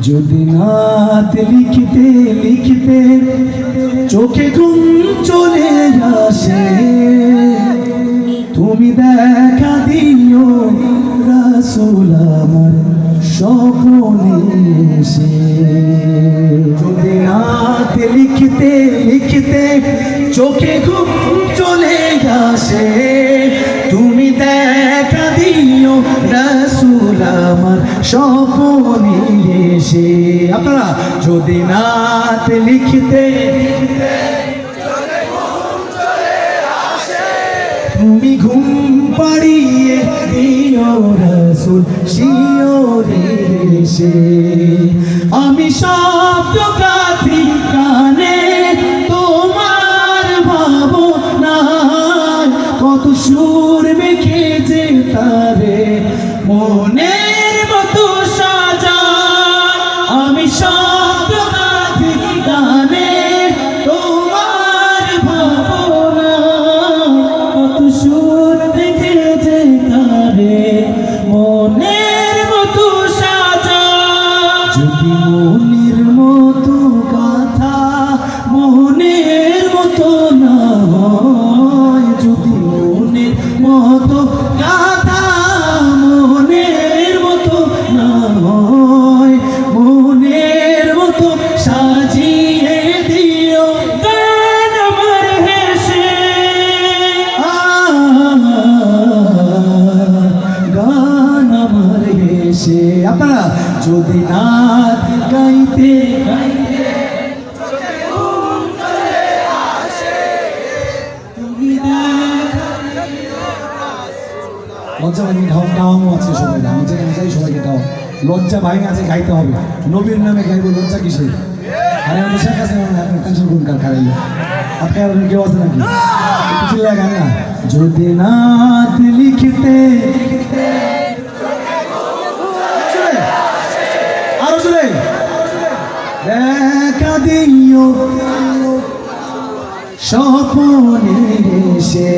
যদি নাত লিখতে লিখতে চোখে ঘুম চলে আসে, তুমি দেখা দিও রাসুল আমার স্বপ্নে এসে। যদি নাত লিখতে লিখতে চোখে ঘুম চলে আসে, তুমি দেখা দিও রাসুল আমার স্বপ্নে এসে আপনারা যদি নাত লিখতে তুমি ঘুম পাড়িয়ে দিও রসুল সে আমি শব্দ গাথি কানে তোমার ভাবো না কত সুর মেখে যে তারে। মনের সুর দেখেছে তারে মনের মতো সাজা। যদি মনের যদি নাচ গাইতে গাইতে লজ্জা ভাঙি গাও গাওয়ানো আছে সবাই, আমি যেখানে যাই সবাইকে গাও লজ্জা ভাঙি আছে, গাইতে হবে। নবীর নামে গাইবো, লজ্জা কিসে আরে, আমি শেখ আছে আপনি টেনশন করুন কার খারাই আপনি আর কেউ আছে নাকি? চিল্লায় গান না। যদি নাত লিখতে জোরে, আরও জোরে দেখা দিও স্বপনে এসে